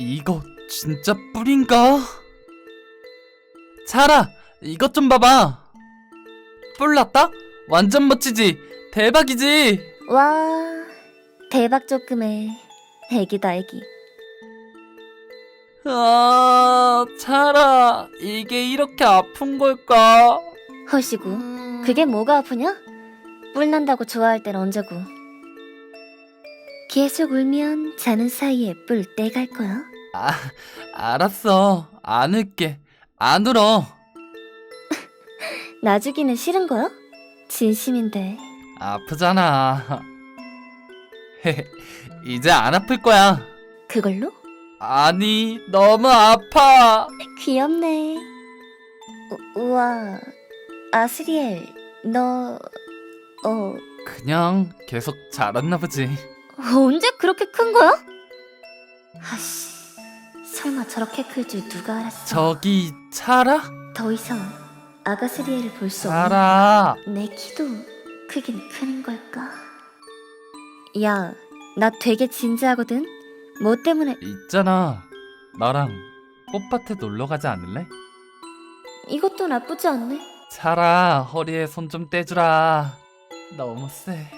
이거 진짜 뿔인가? 자라, 이것 좀 봐봐. 뿔 났다? 완전 멋지지? 대박이지? 와, 대박 조금의 애기다 애기. 아, 자라, 이게 이렇게 아픈 걸까? 허시고, 그게 뭐가 아프냐? 뿔 난다고 좋아할 땐 언제고. 계속 울면 자는 사이에 뿔 떼갈 거야. 아, 알았어. 안 울게. 안 울어. 놔주기는 싫은 거야? 진심인데. 아프잖아. 이제 안 아플 거야. 그걸로? 아니, 너무 아파. 귀엽네. 우, 우와, 아스리엘, 너, 어, 그냥 계속 자랐나 보지. 언제 그렇게 큰 거야? 아씨, 설마 저렇게 클 줄 누가 알았어? 저기, 차라? 더 이상 아가스리엘을 볼 수 없는 차라. 내 키도 크긴 큰 걸까? 야, 나 되게 진지하거든. 뭐 때문에 있잖아. 나랑 꽃밭에 놀러 가지 않을래? 이것도 나쁘지 않네. 차라, 허리에 손 좀 떼주라. 너무 세.